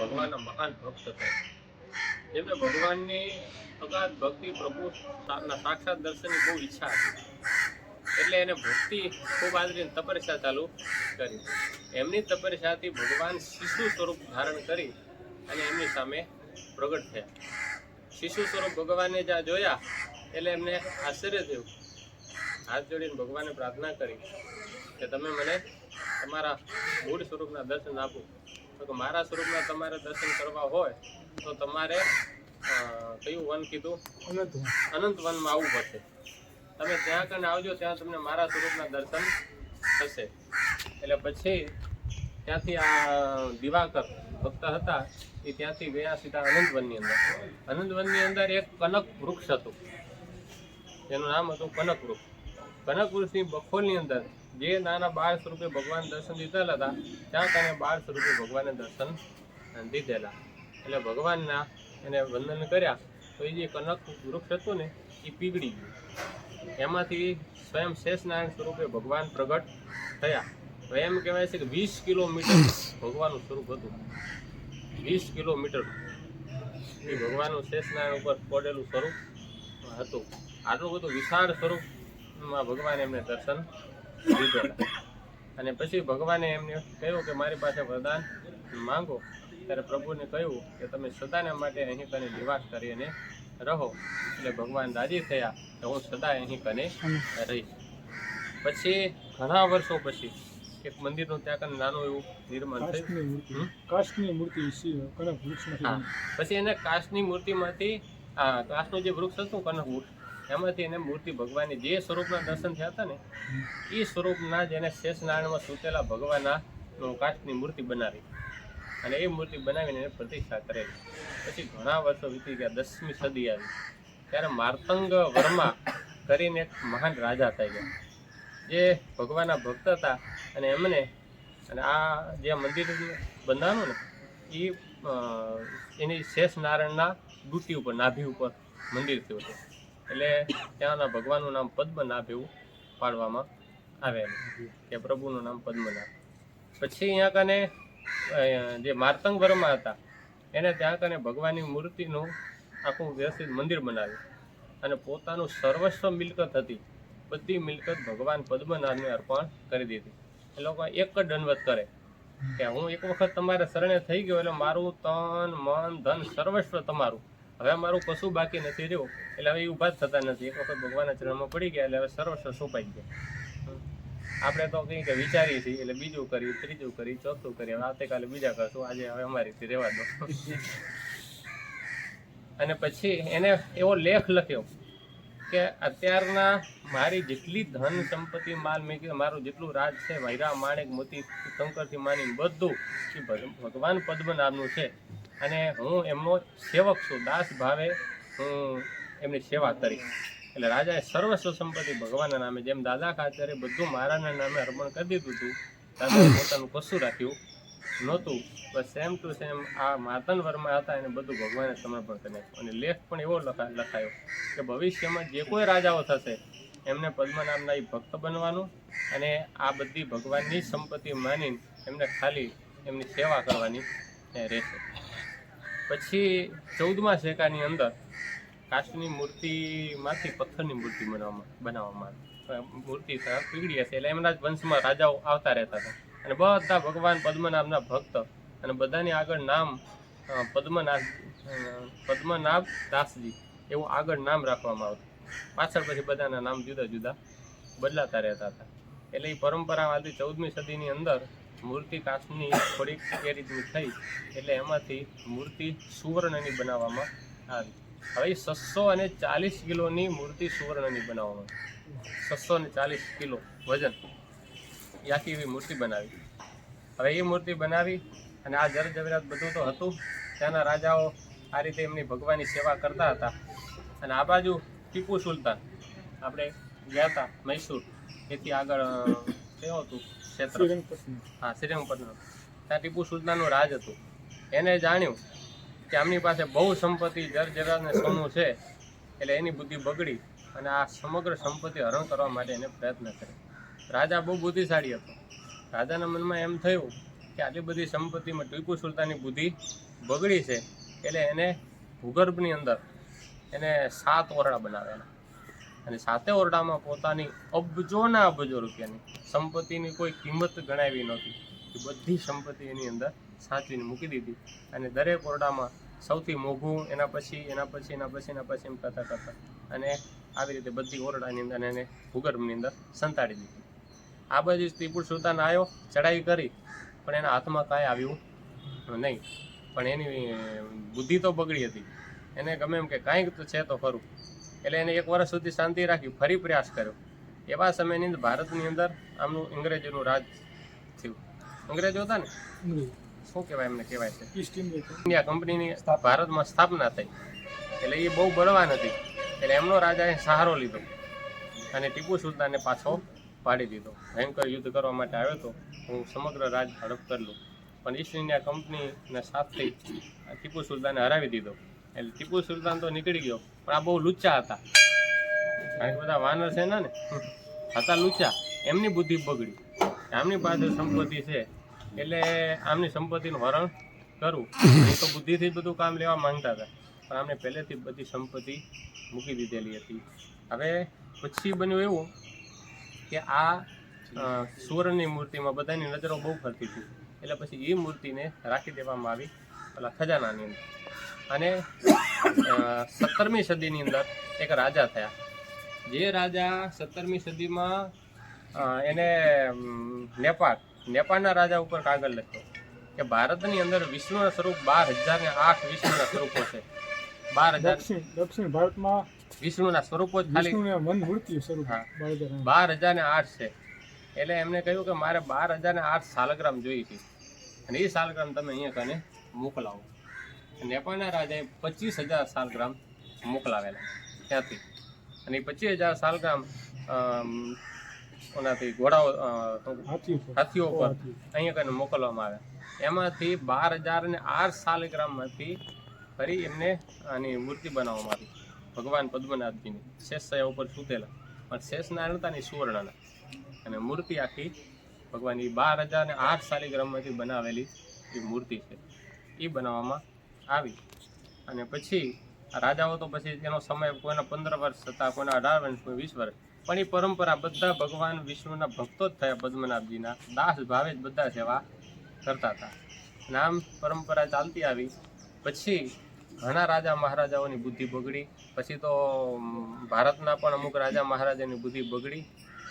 ભગવાનના મહાન ભક્ત હતા એમને ભગવાનની અગાધ ભક્તિ પ્રભુ સાક્ષાત દર્શનની બહુ ઈચ્છા હતી. એટલે એને ભક્તિ ખૂબ આદરીને તપસ્યા ચાલુ કરી. એમની તપસ્યાથી ભગવાન શિશુ સ્વરૂપ ધારણ કરી અને એમની સામે પ્રગટ થયા. શિશુ સ્વરૂપ ભગવાનને જ્યાં જોયા, એટલે એમને આશ્ચર્ય થયું. હાથ જોડીને ભગવાને પ્રાર્થના કરી કે તમે મને તમારા મૂળ સ્વરૂપના દર્શન આપો. કે મારા સ્વરૂપના તમારે દર્શન કરવા હોય, તો તમારે કયું વન કીધું? અનંત વનમાં આવવું પડશે. તમે ત્યાં કને આવજો, ત્યાં તમને મારા સ્વરૂપના દર્શન થશે. એટલે પછી ત્યાંથી આ દિવાકર ભક્ત હતા, એ ત્યાંથી ગયા સીધા અનંતવનની અંદર. અનંતવનની અંદર એક કનક વૃક્ષ હતું. જેનું નામ હતું કનક વૃક્ષ કનક વૃક્ષની બખોલની અંદર જે નાના બાળ સ્વરૂપે ભગવાન દર્શન દીધેલા હતા, ત્યાં તને બાળ સ્વરૂપે ભગવાને દર્શન દીધેલા. એટલે ભગવાનના એને વંદન કર્યા, તો એ જે કનક વૃક્ષ હતું ને, એ પીગળી ગયું. એમાંથી સ્વયં શેષનારાયણ સ્વરૂપે ભગવાન પ્રગટ થયા. તો એમ કહેવાય છે કે વીસ કિલોમીટર ભગવાનનું સ્વરૂપ હતું. વીસ કિલોમીટર એ ભગવાનનું શેષનારાયણ ઉપર પડેલું સ્વરૂપ હતું. આટલું બધું વિશાળ સ્વરૂપમાં ભગવાન એમને દર્શન દીધેલા અને પછી ભગવાને એમને કહ્યું કે મારી પાસે વરદાન માંગો. ત્યારે પ્રભુને કહ્યું કે તમે સદાને માટે અહીં કને નિવાસ કરીને રહો. એટલે ભગવાન રાજી થયા તો હું સદા અહીં કને રહીશ. પછી ઘણા વર્ષો પછી એક મંદિરનું ત્યાં કને નાનું એવું નિર્માણ થયું? મૂર્તિ. પછી એને કાશની મૂર્તિમાંથી કાશનું જે વૃક્ષ હતું કનક વૃક્ષ એમાંથી એને મૂર્તિ ભગવાનની જે સ્વરૂપના દર્શન થયા હતા ને એ સ્વરૂપના જ એને શેષનારાયણમાં સૂતેલા ભગવાનના કાચની મૂર્તિ બનાવી. અને એ મૂર્તિ બનાવીને એને પ્રતિષ્ઠા કરેલી. પછી ઘણા વર્ષો વીતી ગયા, દસમી સદી આવી. ત્યારે માર્તંગ વર્મા કરીને એક મહાન રાજા થઈ ગયા. જે ભગવાનના ભક્ત હતા અને એમને, અને આ જે મંદિર બંધાણું ને એ એની શેષ નારાયણના ડૂટી ઉપર, નાભી ઉપર મંદિર થયું હતું. એટલે ત્યાંના ભગવાનનું નામ પદ્મનાભ એવું પાડવામાં આવે કે પ્રભુનું નામ પદ્મનાભ. પછી અહીંયા કને જે માર્તંગ હતા, એને ત્યાં કને ભગવાનની મૂર્તિનું આખું વ્યવસ્થિત મંદિર બનાવ્યું. અને પોતાનું સર્વસ્વ મિલકત હતી. બધી મિલકત ભગવાન પદ્મનાભને અર્પણ કરી દીધી. એ લોકો એક જ દંડવત કરે. કે હું એક વખત તમારે શરણે થઈ ગયો, એટલે મારું તન, મન, ધન સર્વસ્વ તમારું. હવે મારું કશું બાકી નથી રહ્યું. એટલે હવે ઊભા જ થતા નથી. એક વખત ભગવાનના ચરણમાં પડી ગયા એટલે હવે સર્વસ્વ સોંપાઈ ગયા. આપણે તો કંઈ કે વિચારીએ છીએ. એટલે બીજું કરી ત્રીજું કરી ચોથું કરી હવે આવતીકાલે બીજા કરશું. આજે હવે અમારીથી રહેવા દો. અને પછી એને એવો લેખ લખ્યો કે અત્યારના મારી જેટલી ધન સંપત્તિ માલ મેં મારું જેટલું રાજ છે વૈરા માણેક મોતી શંકરથી માની બધું એ ભગ- ભગવાન પદ્મનાભનું છે. અને હું એમનો સેવક છું, દાસ ભાવે હું એમની સેવા કરી એટલે રાજાએ સર્વસ્વ સંપત્તિ ભગવાનના નામે, જેમ દાદા ખાચરે બધું મારાના નામે અર્પણ કરી દીધું હતું, દાદાએ પોતાનું કશું રાખ્યું નહોતું. બસ સેમ ટુ સેમ આ માતન વર્મા હતા એને બધું ભગવાને સમર્પણ કરી અને લેખ પણ એવો લખા, લખાયો કે ભવિષ્યમાં જે કોઈ રાજાઓ થશે, એમને પદ્મનામના એ ભક્ત બનવાનું અને આ બધી ભગવાનની સંપત્તિ માનીને એમને ખાલી એમની સેવા કરવાની રહેશે. પછી ચૌદમા શેકાની અંદર કાચની મૂર્તિમાંથી પથ્થરની મૂર્તિ બનાવવામાં બનાવવામાં આવી. મૂર્તિ પીગળી હશે એટલે એમના જ વંશમાં રાજાઓ આવતા રહેતા હતા. અને બધા ભગવાન પદ્મનાભના ભક્ત અને બધાની આગળ નામ પદ્મનાથ પદ્મનાભ પદ્મનાભ દાસજી એવું આગળ નામ રાખવામાં આવતું. પાછળ પછી બધાના નામ જુદા જુદા બદલાતા રહેતા હતા. એટલે એ પરંપરા આથી ચૌદમી સદીની અંદર મૂર્તિ કાચની થોડીક એ રીતની થઈ એટલે એમાંથી મૂર્તિ સુવર્ણની બનાવવામાં આવી. હવે છસો અને ચાલીસ કિલોની મૂર્તિ સુવર્ણની બનાવવામાં આવી. છસો અને ચાલીસ કિલો વજન. આખી એવી મૂર્તિ બનાવી. હવે એ મૂર્તિ બનાવી અને આ જર જવેરાત બધું તો હતું. ત્યાંના રાજાઓ આ રીતે એમની ભગવાનની સેવા કરતા હતા. અને આ બાજુ ટીપુ સુલતાન. આપણે ગયા હતા મૈસૂર. એથી આગળ કેવું હતું. ક્ષેત્ર. હા શ્રીરંગપટ્ટનમ ત્યાં ટીપુ સુલતાનનું રાજ હતું. એને જાણ્યું કે આમની પાસે બહુ સંપત્તિ જર જરા ને સોનું છે એટલે એની બુદ્ધિ બગડી અને આ સમગ્ર સંપત્તિ હરણ કરવા માટે એને પ્રયત્ન કર્યો. રાજા બહુ બુદ્ધિશાળી હતો. રાજાના મનમાં એમ થયું કે આટલી બધી સંપત્તિમાં ટીપુ સુલતાનની બુદ્ધિ બગડી છે એટલે એને ભૂગર્ભની અંદર એને સાત ઓરડા બનાવેલા. અને સાતે ઓરડામાં પોતાની અબજોના અબજો રૂપિયાની સંપત્તિની કોઈ કિંમત ગણાવી નહોતી. એ બધી સંપત્તિ એની અંદર સાચવીને મૂકી દીધી. અને દરેક ઓરડામાં સૌથી મોંઘું, એના પછી એના પછી એના પછી એના પછી એમ કરતાં કરતાં અને આવી રીતે બધી ઓરડાની અંદર એને ભૂગર્ભની અંદર સંતાડી દીધી. આ બાજુ ત્રિપુર સુલતાન આવ્યો ચડાઈ કરી, પણ એના હાથમાં કાંઈ આવ્યું નહીં. પણ એની બુદ્ધિ તો બગડી હતી. એને ગમે એમ કે કાંઈક તો છે તો ખરું. એટલે એને એક વર્ષ સુધી શાંતિ રાખી ફરી પ્રયાસ કર્યો. એવા સમયની અંદર ભારતની અંદર આમનું અંગ્રેજોનું રાજ થયું. અંગ્રેજો હતા ને? શું કહેવાય એમને કહેવાય છે? ઇન્ડિયા કંપનીની ભારતમાં સ્થાપના થઈ. એટલે એ બહુ બળવાન હતી. એટલે એમનો રાજાએ સહારો લીધો અને ટીપુ સુલતાનને પાછો પાડી દીધો. ભયંકર યુદ્ધ કરવા માટે આવ્યો હતો. હું સમગ્ર રાજ હડપ કરી લઉં. પણ ઈસ્ટ ઇન્ડિયા કંપનીના સાથથી ટીપુ સુલતાને હરાવી દીધો. એટલે ટીપુ સુલતાન તો નીકળી ગયો. પણ આ બહુ લુચ્ચા હતા. કારણ કે બધા વાનર છે ને હતા લુચ્ચા. એમની બુદ્ધિ બગડી. આમની પાસે સંપત્તિ છે. એટલે આમની સંપત્તિનું હરણ કરવું એ તો બુદ્ધિથી બધું કામ લેવા માંગતા હતા. પણ આમને પહેલેથી બધી સંપત્તિ મૂકી દીધેલી હતી. હવે પછી બન્યું એવું કે આ અ, સુવર્ણની મૂર્તિમાં બધાની નજરો બહુ ફરતી હતી. એટલે પછી એ મૂર્તિને રાખી દેવામાં આવી. પેલા ખજાનાની અંદર. અને સત્તરમી સદીની અંદર એક રાજા થયા. જે રાજા સત્તરમી સદીમાં એને નેપાળ નેપાળના રાજા ઉપર કાગળ લખ્યો કે ભારતની અંદર વિષ્ણુના સ્વરૂપ બાર હજાર ને આઠ વિષ્ણુના સ્વરૂપો છે. બાર હજાર દક્ષિણ ભારતમાં વિષ્ણુના સ્વરૂપો જ ખાલી સ્વરૂપ બાર હજાર ને આઠ. છે. એટલે એમને કહ્યું કે મારે બાર હજાર ને આઠ સાલગ્રામ જોઈ છે અને એ સાલગ્રામ તમે અહીંયા કને મોકલાવો. નેપાળના રાજાએ પચીસ હજાર સાલગ્રામ મોકલાવેલા ત્યાંથી. અને એ પચીસ હજાર સાલગ્રામ ઓનાથી ઘોડાઓ હાથીઓ પર. અહીંયા કરીને મોકલવામાં આવ્યા એમાંથી બાર હજાર ને આઠ સાલગ્રામમાંથી ફરી એમને આની મૂર્તિ બનાવવામાં આવી. ભગવાન પદ્મનાથજીની. શેષયા ઉપર સૂતેલા. પણ શેષના નતા ને સુવર્ણના. અને મૂર્તિ આખી ભગવાનની બાર હજાર ને આઠ સાલિગ્રામમાંથી બનાવેલી એ મૂર્તિ છે. એ બનાવવામાં આવી. અને પછી રાજાઓ તો પછી એનો સમય કોઈના પંદર વર્ષ હતા કોઈના અઢાર વર્ષ, કોઈ વીસ વર્ષ. પણ એ પરંપરા બધા ભગવાન વિષ્ણુના ભક્તો જ થયા પદ્મનાભજીના. દાસ ભાવે જ બધા સેવા કરતા હતા. નામ પરંપરા ચાલતી આવી. પછી ઘણા રાજા મહારાજાઓની બુદ્ધિ બગડી. પછી તો ભારતના પણ અમુક રાજા મહારાજાની બુદ્ધિ બગડી.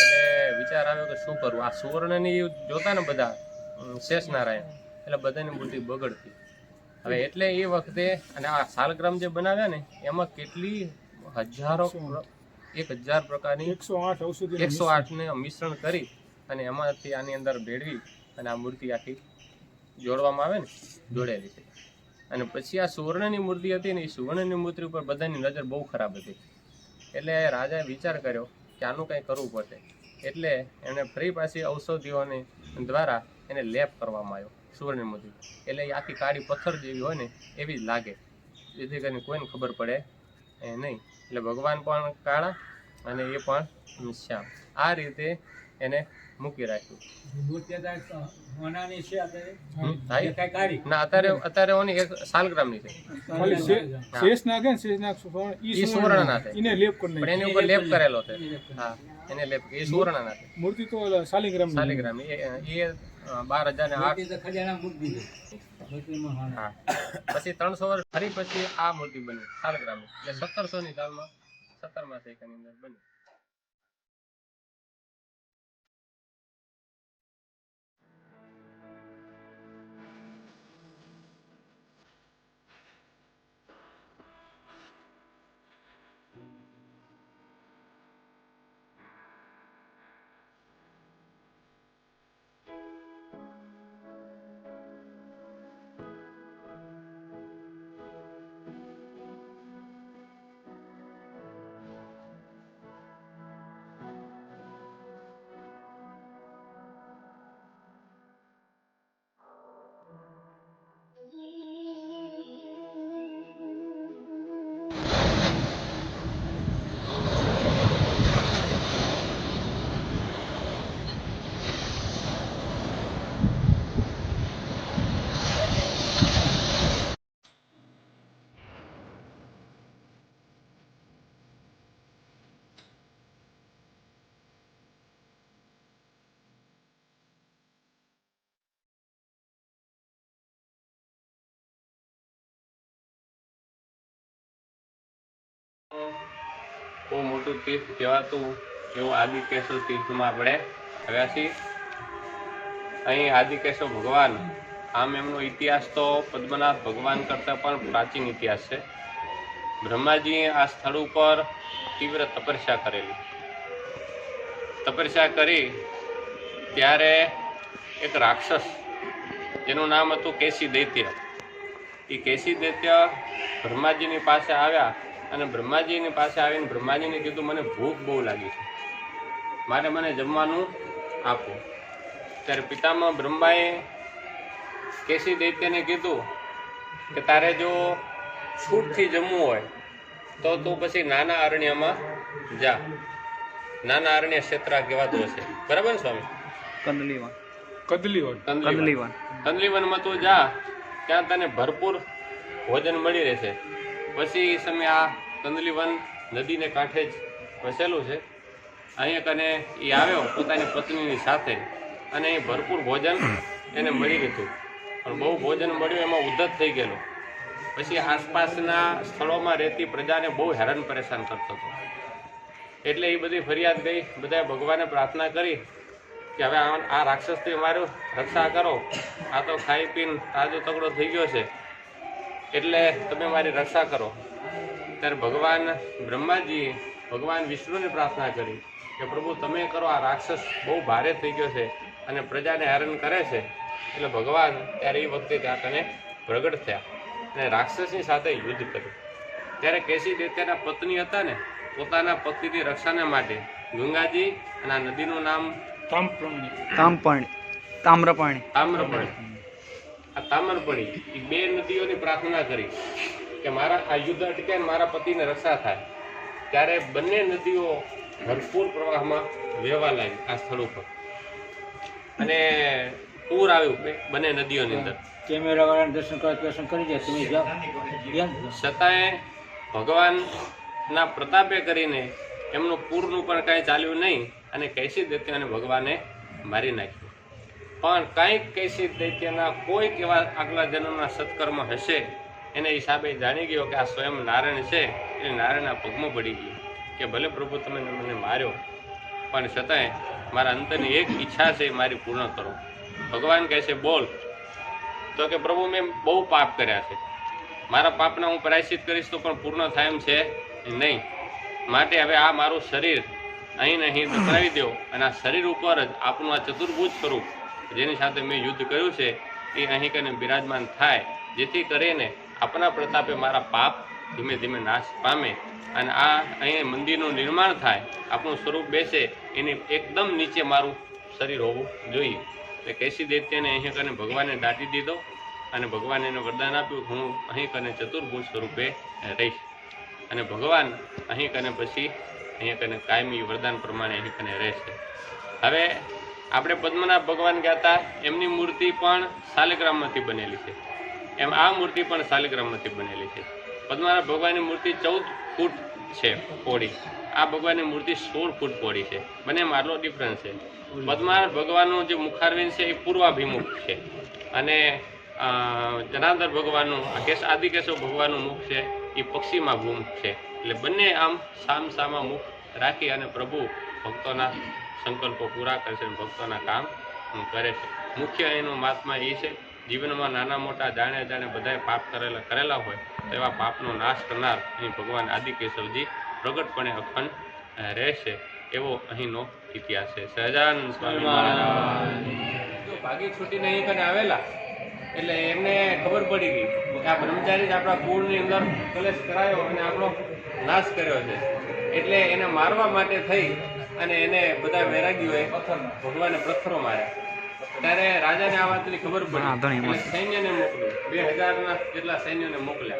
એટલે વિચાર આવ્યો કે શું કરવું આ સુવર્ણની જોતા ને બધા શેષ નારાયણ એટલે બધાની બુદ્ધિ બગડતી. હવે એટલે એ વખતે અને આ સાલગ્રામ જે બનાવ્યા ને એમાં કેટલી હજારો એક હજાર પ્રકારની એકસો આઠ ઔષધિ એકસો આઠને મિશ્રણ કરી અને એમાંથી આની અંદર ભેળવી અને આ મૂર્તિ આખી જોડવામાં આવે ને જોડેલી છે અને પછી આ સુવર્ણની મૂર્તિ હતી ને એ સુવર્ણની મૂર્તિ ઉપર બધાની નજર બહુ ખરાબ હતી. એટલે રાજાએ વિચાર કર્યો કે આનું કંઈ કરવું પડશે એટલે એણે ફરી પાછી ઔષધિઓને દ્વારા એને લેપ કરવામાં આવ્યો. સુવર્ણની એટલે એ આખી કાળી પથ્થર જેવી હોય ને એવી જ લાગે. જેથી કરીને કોઈને ખબર પડે એ નહીં. એટલે ભગવાન પણ કાળા અને એ પણ શ્યામ આ રીતે એને મૂકી રાખ્યું. ના અત્યારે અત્યારે ઓની એક સાલગ્રામની છે. ખાલી શે- શેષ નાગે ને? શેષ નાગ સુવર્ણ ઈ ઈ સુવર્ણ સુવર્ણના છે. એને લેપ કરી પણ એની ઉપર લેપ કરેલો છે. હા એને લેપ એ સુવર્ણના મૂર્તિ તો સાલિગ્રામ સાલિગ્રામ. એ એ બાર હજાર ને આઠ પછી ત્રણસો વર્ષ ફરી પછી આ મૂર્તિ બની સાલગ્રામની એટલે સત્તરસો ની સાલમાં સત્તરમાં સેકન્ડની અંદર બની. મોટું તીર્થ કહેવાતું એવું આદિકેશવ તીર્થમાં આપણે આવ્યા છીએ. અહીં આદિકેશવ ભગવાન, આમ એમનો ઇતિહાસ તો પદ્મનાથ ભગવાન કરતાં પણ પ્રાચીન ઇતિહાસ છે. બ્રહ્માજીએ આ સ્થળ ઉપર તીવ્ર તપસ્યા કરેલી. તપસ્યા કરી ત્યારે એક રાક્ષસ, જેનું નામ હતું કેસી દૈત્ય. એ કેસી દૈત્ય બ્રહ્માજીની પાસે આવ્યા અને બ્રહ્માજીની પાસે આવીને બ્રહ્માજીને કીધું મને ભૂખ બહુ લાગી છે. મારે મને જમવાનું આપો. ત્યારે પિતામાં બ્રહ્માએ કેસી દૈત્યને કીધું કે તારે જો છૂટથી જમવું હોય તો તું પછી નાના અરણ્યમાં જા. નાના અરણ્ય ક્ષેત્ર કહેવાતું હશે. બરાબર ને સ્વામી? કંદલીવાન. કદલી કંદલીવન. કંદલીવાન. કંદલીવનમાં તું જા ત્યાં તને ભરપૂર ભોજન મળી રહેશે. પછી એ સમયે આ કંદલીવન નદીને કાંઠે જ વસેલું છે. અહીંયા કને એ આવ્યો પોતાની પત્નીની સાથે અને એ ભરપૂર ભોજન એને મળી ગયું પણ બહુ ભોજન મળ્યું, એમાં ઉદ્ધત થઈ ગયેલો. પછી આસપાસના સ્થળોમાં રહેતી પ્રજાને બહુ હેરાન પરેશાન કરતો હતો. એટલે એ બધી ફરિયાદ ગઈ, બધાએ ભગવાને પ્રાર્થના કરી કે હવે આ રાક્ષસથી મારું રક્ષા કરો. આ તો ખાઈ પીને તાજો તગડો થઈ ગયો છે. એટલે તમે મારી રક્ષા કરો. ત્યારે ભગવાન બ્રહ્માજીએ ભગવાન વિષ્ણુને પ્રાર્થના કરી કે પ્રભુ તમે કરો આ રાક્ષસ બહુ ભારે થઈ ગયો છે અને પ્રજાને હેરાન કરે છે. એટલે ભગવાન ત્યારે એ વખતે ત્યાં કને પ્રગટ થયા અને રાક્ષસની સાથે યુદ્ધ કર્યું. ત્યારે કેસી દેત્યાના પત્ની હતા ને પોતાના પતિની રક્ષાને માટે ગંગાજી અને આ નદીનું નામ તામ્રપર્ણી. તામપાણી તામ્રપણી. આ તામ્રપણી એ બે નદીઓની પ્રાર્થના કરી. કે મારા આ યુદ્ધ અટકે મારા પતિને રક્ષા થાય ત્યારે બંને નદીઓ ભરપૂર પ્રવાહમાં વહેવા લાગી આ સ્થળ ઉપર. અને પૂર આવ્યું બંને નદીઓની અંદર. કેમેરા વાળાને દર્શન કરવા દર્શન કરી જાય તમે જાઓ. છતાંય ભગવાનના પ્રતાપે કરીને એમનું પૂરનું પણ કાંઈ ચાલ્યું નહીં અને કૈસી દૈત્યને ભગવાને મારી નાખ્યું. પણ કાંઈક કૈસી દૈત્યના કોઈક એવા આગલા જન્મના સત્કર્મ હશે એને હિસાબે જાણી ગયો કે આ સ્વયં નારાયણ છે એ નારાયણના પગમાં પડી ગયું કે ભલે પ્રભુ તમે મને માર્યો, પણ છતાંય મારા અંતરની એક ઈચ્છા છે મારી પૂર્ણ કરો. ભગવાન કહે છે, બોલ. તો કે પ્રભુ મેં બહુ પાપ કર્યા છે. મારા પાપના હું પ્રાયશ્ચિત કરીશ તો પણ પૂર્ણ થાય એમ છે? નહીં. માટે હવે આ મારું શરીર અહીં ને અહીં દફનાવી દો અને આ શરીર ઉપર જ આપનું આ ચતુર્ભુજ સ્વરૂપ, જેની સાથે મેં યુદ્ધ કર્યું છે, એ અહીં કને બિરાજમાન થાય, જેથી કરીને આપણા પ્રતાપે મારા પાપ ધીમે ધીમે નાશ પામે અને આ અહીં મંદિરનું નિર્માણ થાય, આપણું સ્વરૂપ બેસે, એની એકદમ નીચે મારું શરીર હોવું જોઈએ. એટલે કેસી દૈત્યને અહીં કને ભગવાને દાટી દીધો અને ભગવાને એને વરદાન આપ્યું. હું અહીં કરીને ચતુર્ભુજ સ્વરૂપે રહીશ. અને ભગવાન અહીં કને પછી અહીં કને કાયમી વરદાન પ્રમાણે અહીં કને રહેશે. હવે આપણે પદ્મનાભ ભગવાન ગયા એમની મૂર્તિ પણ શાલિગ્રામમાંથી બનેલી છે. એમ આ મૂર્તિ પણ શાલિગ્રામમાંથી બનેલી છે. પદ્મનાભ ભગવાનની મૂર્તિ ચૌદ ફૂટ છે પહોળી આ ભગવાનની મૂર્તિ સોળ ફૂટ પહોળી છે. બંને આટલો ડિફરન્સ છે. પદ્મનાભ ભગવાનનું જે મુખારવિંદ છે એ પૂર્વાભિમુખ છે. અને અ, ભગવાનનું કેશ આદિકેશવ ભગવાનનું મુખ છે એ પક્ષીમાં ભૂમ છે. એટલે બંને આમ સામ સામા મુખ રાખી અને પ્રભુ ભક્તોના સંકલ્પો પૂરા કરે છે અને ભક્તોના કામ કરે છે. મુખ્ય એનું મહાત્મા એ છે. જીવનમાં નાના મોટા જાણે જાણે બધાએ પાપ કરેલા કરેલા હોય એવા પાપનો નાશ કરનાર અહીં ભગવાન આદિકેશવજી પ્રગટપણે અખંડ રહેશે એવો અહીંનો ઇતિહાસ છે. સહજાનંદ સ્વામી મહારાજ. ભાગી છૂટીને અહીં કને આવેલા, એટલે એમને ખબર પડી ગઈ કે આ બ્રહ્મચારી આપણા કુળની અંદર કલેશ કરાયો અને આપણો નાશ કર્યો છે. એટલે એને મારવા માટે થઈ અને એને બધા વૈરાગીઓએ ભગવાને પથ્થરો માર્યા. ત્યારે રાજાને આ વાતની ખબર પડી. સૈન્યને મોકલ્યું. બે હજારના જેટલા સૈન્યને મોકલ્યા.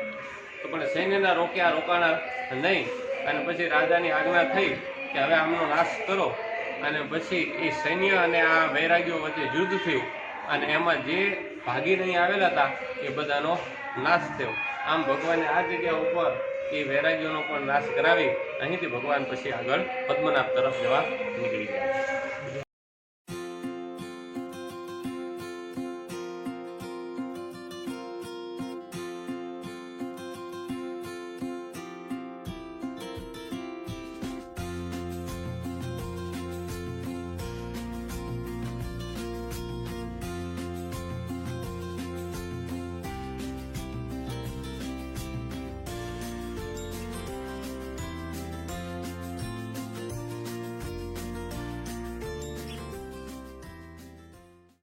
તો પણ સૈન્યના રોક્યા રોકાણા નહીં. અને પછી રાજાની આજ્ઞા થઈ કે હવે આમનો નાશ કરો. અને પછી એ સૈન્ય અને આ વૈરાગીઓ વચ્ચે યુદ્ધ થયું. અને એમાં જે ભાગી નહીં આવેલા હતા એ બધાનો નાશ થયો. આમ ભગવાને આ જગ્યા ઉપર એ વૈરાગીઓનો પણ નાશ કરાવી. અહીંથી ભગવાન પછી આગળ પદ્મનાભ તરફ જવા નીકળી ગયા.